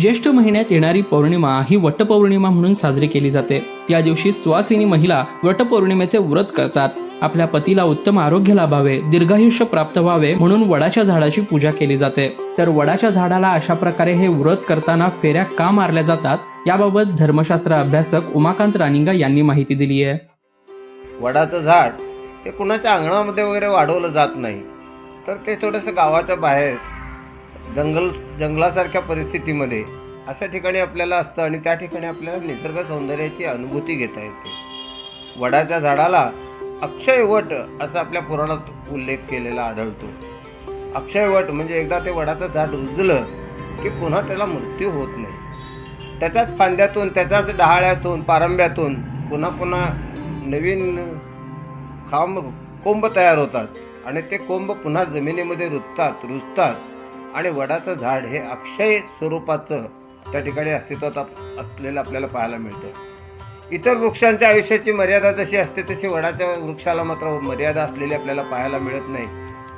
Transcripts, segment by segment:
ज्येष्ठ महिन्यात येणारी पौर्णिमा ही वटपौर्णिमा म्हणून साजरी केली जाते. या दिवशी सुवासिनी महिला वटपौर्णिमेचे व्रत करतात. आपल्या पतीला उत्तम आरोग्य लाभावे दीर्घायुष्य प्राप्त व्हावे म्हणून वडाच्या झाडाची पूजा केली जाते. तर वडाच्या झाडाला अशा प्रकारे हे व्रत करताना फेऱ्या का मारल्या जातात याबाबत धर्मशास्त्र अभ्यासक उमाकांत रानिंगा यांनी माहिती दिली आहे. वडाचं झाड हे कुणाच्या अंगणामध्ये वगैरे वाढवलं जात नाही. तर ते थोडंसं गावाच्या बाहेर जंगल जंगलासारख्या परिस्थितीमध्ये अशा ठिकाणी आपल्याला असतं आणि त्या ठिकाणी आपल्याला निसर्ग सौंदर्याची अनुभूती घेता येते. वडाच्या झाडाला अक्षयवट असा आपल्या पुराणात उल्लेख केलेला आढळतो. अक्षयवट म्हणजे एकदा ते वडाचं झाड रुजलं की पुन्हा त्याला मृत्यू होत नाही. त्याच्याच फांद्यातून त्याच्याच डहाळ्यातून पारंब्यातून पुन्हा पुन्हा नवीन खांब कोंब तयार होतात आणि ते कोंब पुन्हा जमिनीमध्ये रुजतात रुजतात. आणि वडाचं झाड हे अक्षय स्वरूपाचं त्या ठिकाणी अस्तित्वात असलेलं आपल्याला पाहायला मिळतं. इतर वृक्षांच्या आयुष्याची मर्यादा जशी असते तशी वडाच्या वृक्षाला मात्र मर्यादा असलेली आपल्याला पाहायला मिळत नाही.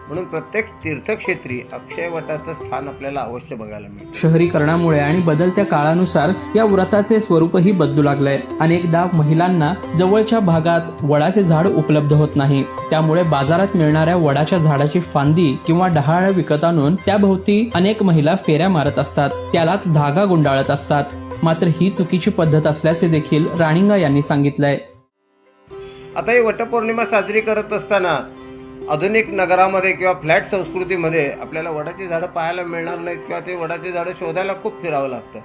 म्हणून प्रत्येक तीर्थक्षेत्री अक्षय वटाचं स्थान आपल्याला अवश्य बघायला मिळतं. शहरीकरणामुळे आणि बदलत्या काळानुसार या व्रताचे स्वरूपही बदलू लागलंय. अनेकदा महिलांना जवळच्या भागात वडाचे झाड उपलब्ध होत नाही. त्यामुळे बाजारात मिळणाऱ्या वडाच्या झाडाची फांदी किंवा डहाळ विकत आणून त्याभोवती अनेक महिला फेऱ्या मारत असतात. त्यालाच धागा गुंडाळत असतात. मात्र ही चुकीची पद्धत असल्याचे देखील राणिंगा यांनी सांगितलंय. आता ही वटपौर्णिमा साजरी करत असताना आधुनिक नगरामध्ये किंवा फ्लॅट संस्कृतीमध्ये आपल्याला वडाची झाडं पाहायला मिळणार नाहीत किंवा ते वडाची झाडं शोधायला खूप फिरावं लागतं.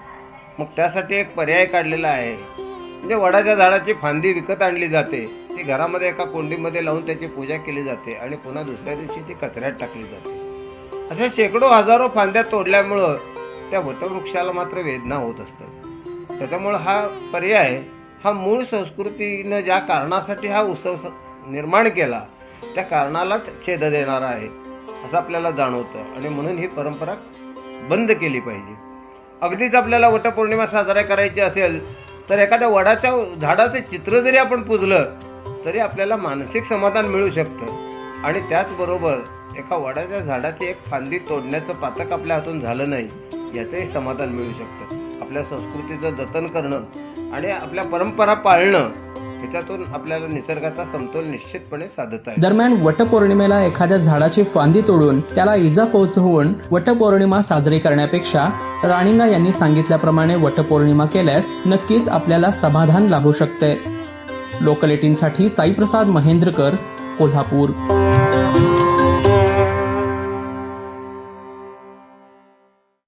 मग त्यासाठी एक पर्याय काढलेला आहे. म्हणजे वडाच्या झाडाची फांदी विकत आणली जाते. ती घरामध्ये एका कोंडीमध्ये लावून त्याची पूजा केली जाते आणि पुन्हा दुसऱ्या दिवशी ती कचऱ्यात टाकली जाते. अशा शेकडो हजारो फांद्या तोडल्यामुळं त्या वटवृक्षाला मात्र वेदना होत असतात. त्याच्यामुळं हा पर्याय हा मूळ संस्कृतीनं ज्या कारणासाठी हा उत्सव निर्माण केला त्या कारणालाच छेद देणारा आहे असं आपल्याला जाणवतं. आणि म्हणून ही परंपरा बंद केली पाहिजे. अगदीच आपल्याला वटपौर्णिमा साजरा करायची असेल तर एखाद्या वडाच्या झाडाचे चित्र जरी आपण पुजलं तरी आपल्याला मानसिक समाधान मिळू शकतं. आणि त्याचबरोबर एका वडाच्या झाडाची एक फांदी तोडण्याचं पातक आपल्या हातून झालं नाही याचंही समाधान मिळू शकतं. आपल्या संस्कृतीचं जतन करणं आणि आपल्या परंपरा पाळणं त्याच्यातून आपल्याला निसर्गाचा समतोल निश्चितपणे साधता येईल दरम्यान वटपौर्णिमेला एखाद्या झाडाची फांदी तोडून त्याला इजा पोहोचवून वटपौर्णिमा साजरी करण्यापेक्षा राणिंगा यांनी सांगितल्याप्रमाणे वटपौर्णिमा केल्यास नक्कीच आपल्याला समाधान लाभू शकते. लोकल एटीनसाठी साईप्रसाद महेंद्रकर कोल्हापूर.